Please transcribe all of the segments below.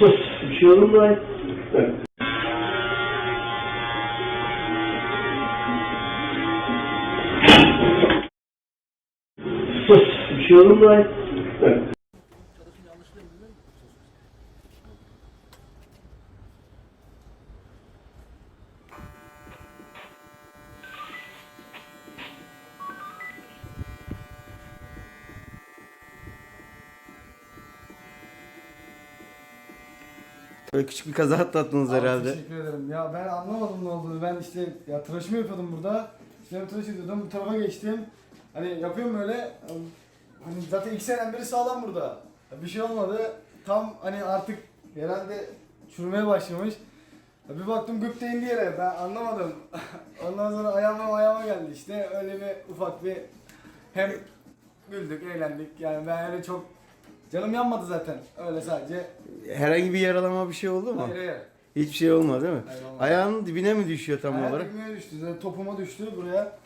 Bir şey olur mu? Sus. Bir şey olur mu? Böyle küçük bir kaza atlattınız Abi herhalde. Teşekkür ederim. Ya ben anlamadım ne olduğunu. Ben işte ya tıraşımı yapıyordum burada. İşte tıraş ediyordum. Bu tarafa geçtim. Hani yapıyorum öyle. Hani zaten iki seneden beri sağlam burada. Bir şey olmadı. Tam hani artık herhalde çürümeye başlamış. Bir baktım de indi yere. Ben anlamadım. Ondan sonra ayağıma ayağıma geldi işte. Öyle bir ufak bir hem güldük, eğlendik. Yani ben öyle çok canım yanmadı zaten. Öyle sadece. Herhangi bir yaralama bir şey oldu mu? Hayır hayır. Hiçbir şey olmadı değil mi? Hayır, olmadı. Ayağının dibine mi düşüyor tam Ayağı olarak? dibime düştü. Zaten topuma düştü buraya.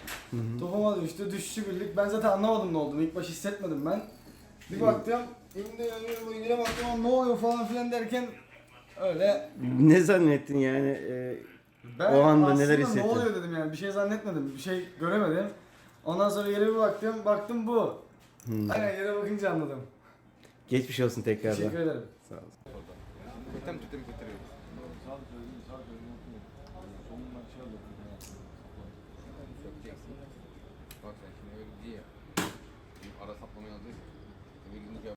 Topuma düştü. Düşüşü birlik. Ben zaten anlamadım ne olduğunu. İlk baş hissetmedim ben. Bir baktım. Elimde yanıyor ilgine baktım ama ne oluyor falan filan derken öyle Ne zannettin yani? Ee, ben O anda aslında neler ne hissettin? oluyor dedim yani bir şey zannetmedim bir şey göremedim. Ondan sonra yere bir baktım baktım bu. Aynen yere bakınca anladım. Geçmiş olsun tekrardan. Teşekkür ederim. Sağ ol. Tütem tütem götürüyoruz. Sökeceksin. Bak sen şimdi öyle diye. Şimdi ara saplamayı alacağız. Eve gidince